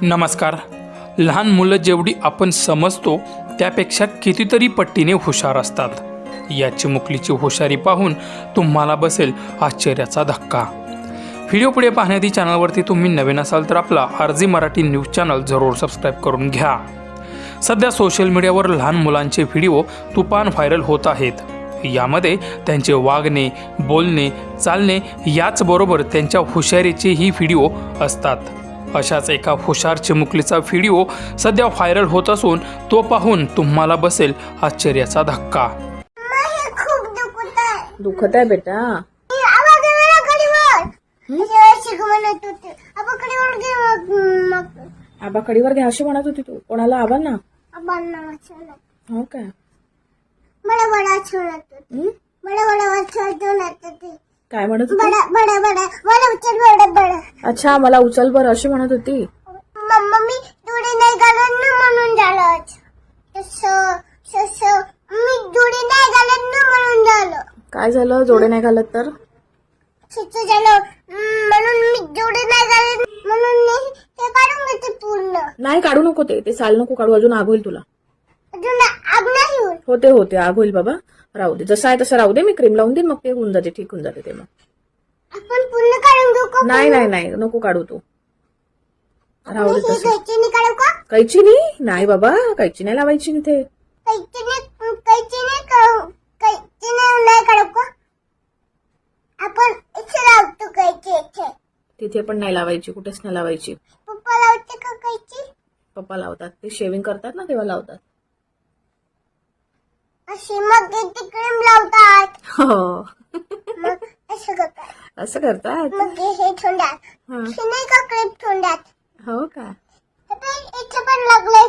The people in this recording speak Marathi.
नमस्कार. लहान मुलं जेवढी आपण समजतो त्यापेक्षा कितीतरी पट्टीने हुशार असतात. या चिमुकलीची हुशारी पाहून तुम्हाला बसेल आश्चर्याचा धक्का. व्हिडिओ पुढे पाहण्याआधी चॅनलवरती तुम्ही नवीन असाल तर आपला आरजी मराठी न्यूज चॅनल जरूर सबस्क्राईब करून घ्या. सध्या सोशल मीडियावर लहान मुलांचे व्हिडिओ तुफान व्हायरल होत आहेत. यामध्ये त्यांचे वागणे बोलणे चालणे याचबरोबर त्यांच्या हुशारीचेही व्हिडिओ असतात. अशाच एका हुशार चिमुकलीचा व्हिडिओ सध्या व्हायरल होत असून तो पाहून तुम्हाला बसेल आश्चर्याचा धक्का. दुखत आहे. बेटा. आबा कडीवर घ्या अशी म्हणत होती तू. कोणाला? आबा ना हो काय बडा बडा छोड़त होते? बडा बडा छोड़त होते. काय म्हणत होती? बडा बडा बडा मला उचल बडा बडा. अच्छा मला उचल बर अशी म्हणत होती. मम्मा मी नाही घालत ना म्हणून झालं. मी डोळे नाही घालत ना म्हणून झालं. काय झालं? जोडे नाही घालत तर? झालं. म्हणून मी नाही घालत म्हणून काढून घेते पूर्ण. नाही काढू नको ते. ते साल नको काढू. अजून आग होईल तुला. अजून आग नाही होते होते. आग होईल बाबा. राहू दे. जसं आहे तसं राहू दे. मी क्रीम लावून देईन मग ते होऊन जाते ठीक होऊन जाते ते मग. आपण पूर्ण काढून घेऊ का नाही नाही नाही. नको काढू तू. राहू दे हे तसं. काढू का? कैची नाही? नाही बाबा. कैची नाही लावायची इथे. कैचीने कैचीने काढू कैचीने नाही काढू का? आपण इथे लावतो कैची इथे. तिथे पण नाही लावायची कुठेच नाही लावायची. पप्पा लावते का कैची? पप्पा लावतात. ते शेविंग करतात ना तेव्हा लावतात. अशी मग क्रीम लावतात. हो. मग असं करतात. असं करतात? मग हे ठेवतात हा. नाही का क्रीम ठेवतात हो का? पण इथे पण लागलं.